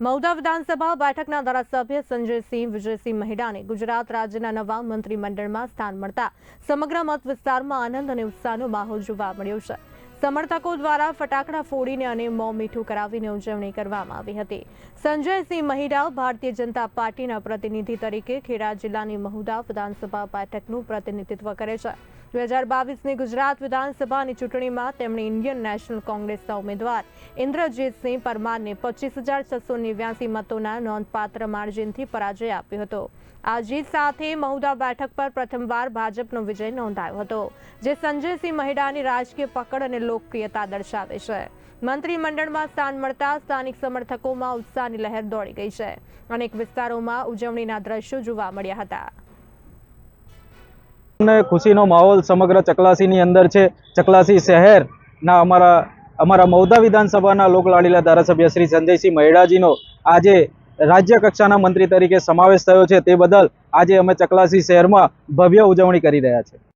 મહુધા વિધાનસભા બેઠકના ધારાસભ્ય સંજયસિંહ, વિજયસિંહ મહેડાને ગુજરાત રાજ્યના નવા મંત્રીમંડળમાં સ્થાન મળતા સમગ્ર મત વિસ્તારમાં આનંદ અને ઉત્સાહનો માહોલ જોવા મળ્યો છે. સમર્થકો દ્વારા ફટાકડા ફોડીને અને મોં મીઠું કરાવીને ઉજવણી કરવામાં આવી હતી. સંજયસિંહ મહિડા ભારતીય જનતા પાર્ટીના પ્રતિનિધિ તરીકે ખેડા જિલ્લાની મહુદા વિધાનસભા બેઠકનું પ્રતિનિધિત્વ કરે છે. બે હજાર બાવીસની ગુજરાત વિધાનસભાની ચૂંટણીમાં તેમણે ઇન્ડિયન નેશનલ કોંગ્રેસના ઉમેદવાર ઇન્દ્રજીતસિંહ પરમારને પચીસ હજાર છસો નેવ્યાસી મતોના નોંધપાત્ર માર્જિનથી પરાજય આપ્યો હતો. આ જીત સાથે મહુદા બેઠક પર પ્રથમવાર ભાજપનો વિજય નોંધાયો હતો, જે સંજયસિંહ મહેડાની રાજકીય પકડ અને લોકપ્રિયતા દર્શાવે છે. મંત્રીમંડળમાં સ્થાન મળતા સ્થાનિક સમર્થકોમાં ઉત્સાહની લહેર દોડી ગઈ છે અનેક વિસ્તારોમાં ઉજવણીના દ્રશ્યો જોવા મળ્યા હતા. ખુશીનો માહોલ સમગ્ર ચકલાસીની અંદર છે. ચકલાસી શહેરના અમારા અમારા મૌદા વિધાનસભાના લોકલાડીલા ધારાસભ્ય શ્રી સંજયસિંહ મહેડાજીનો આજે રાજ્ય કક્ષાના મંત્રી તરીકે સમાવેશ થયો છે. તે બદલ આજે અમે ચકલાસી શહેરમાં ભવ્ય ઉજવણી કરી રહ્યા છે